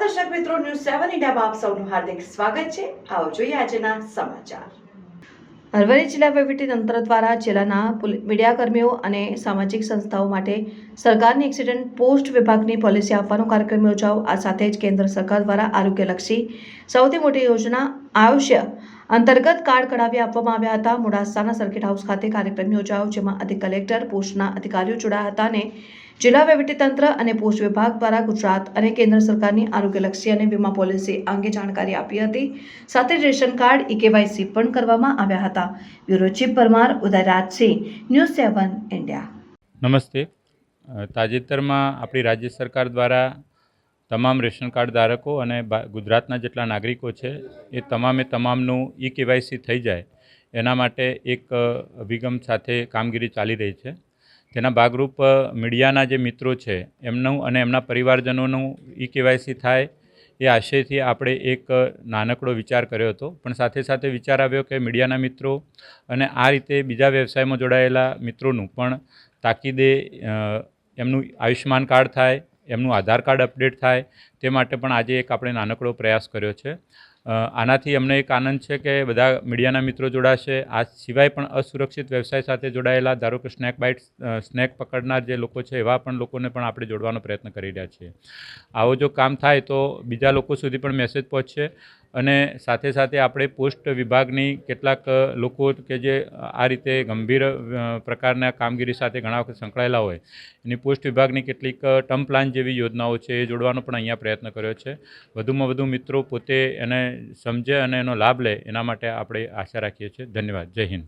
દર્શક મિત્રો, ન્યૂઝ સેવન ઇન્ડિયામાં આપ સૌનું હાર્દિક સ્વાગત છે. આવો જોઈએ આજના સમાચાર. અરવલ્લી જિલ્લા તંત્ર દ્વારા જિલ્લાના મીડિયાકર્મીઓ અને સામાજિક સંસ્થાઓ માટે સરકારની એક્સિડન્ટ પોસ્ટ વિભાગની પોલિસી આપવાનો કાર્યક્રમ યોજાઓ આ સાથે જ કેન્દ્ર સરકાર દ્વારા આરોગ્યલક્ષી સૌથી મોટી યોજના આયુષ્ય અંતર્ગત કાર્ડ કઢાવી આપવામાં આવ્યા હતા. મોડાસાના સર્કિટ હાઉસ ખાતે કાર્યક્રમ યોજાયો, જેમાં અધિક કલેક્ટર, પોસ્ટના અધિકારીઓ જોડાયા હતા અને જિલ્લા વહીવટીતંત્ર અને પોસ્ટ વિભાગ દ્વારા ગુજરાત અને કેન્દ્ર સરકારની આરોગ્યલક્ષી અને વીમા પોલિસી અંગે જાણકારી આપી હતી. સાથે રેશન કાર્ડ ઈ કેવાયસી પણ કરવામાં આવ્યા હતા. Bureau chief Parmar Udayrajsinh, news seven India. નમસ્તે. તાજેતરમાં આપણી રાજ્ય સરકાર દ્વારા તમામ રેશન કાર્ડ ધારકો અને ગુજરાતના જેટલા નાગરિકો છે, એ તમામે તમામનું ઈ કેવાયસી થઈ જાય, એના માટે એક અભિગમ સાથે કામગીરી ચાલી રહી છે. તેના ભાગરૂપ મીડિયાના જે મિત્રો છે, એમનું અને એમના પરિવારજનોનું ઈ કેવાયસી થાય એ આશયથી આપણે એક નાનકડો વિચાર કર્યો હતો. પણ સાથે સાથે વિચાર આવ્યો કે મીડિયાના મિત્રો અને આ રીતે બીજા વ્યવસાયમાં જોડાયેલા મિત્રોનું પણ તાકીદે એમનું આયુષ્યમાન કાર્ડ થાય, એમનું આધાર કાર્ડ અપડેટ થાય, તે માટે પણ આજે એક આપણે નાનકડો પ્રયાસ કર્યો છે. આનાથી અમને એક આનંદ છે કે બધા મીડિયાના મિત્રો જોડાશે. આ સિવાય પણ અસુરક્ષિત વ્યવસાય સાથે જોડાયેલા, ધારો કે સ્નેક બાઇટ સ્નેક પકડનાર જે લોકો છે, એવા પણ લોકોને પણ આપણે જોડવાનો પ્રયત્ન કરી રહ્યા છીએ. આવો જો કામ થાય તો બીજા લોકો સુધી પણ મેસેજ પહોંચશે અને સાથે સાથે આપણે પોસ્ટ વિભાગની કેટલાક લોકો કે જે આ રીતે ગંભીર પ્રકારના કામગીરી સાથે ઘણા વખત સંકળાયેલા હોય, એની પોસ્ટ વિભાગની કેટલીક ટર્મ પ્લાન જેવી યોજનાઓ છે એ જોડવાનો પણ અહીંયા પ્રયત્ન કર્યો છે. વધુમાં વધુ મિત્રો પોતે એને સમજે અને એનો લાભ લે એના માટે આપણે આશા રાખીએ છીએ. ધન્યવાદ. જય હિન્દ.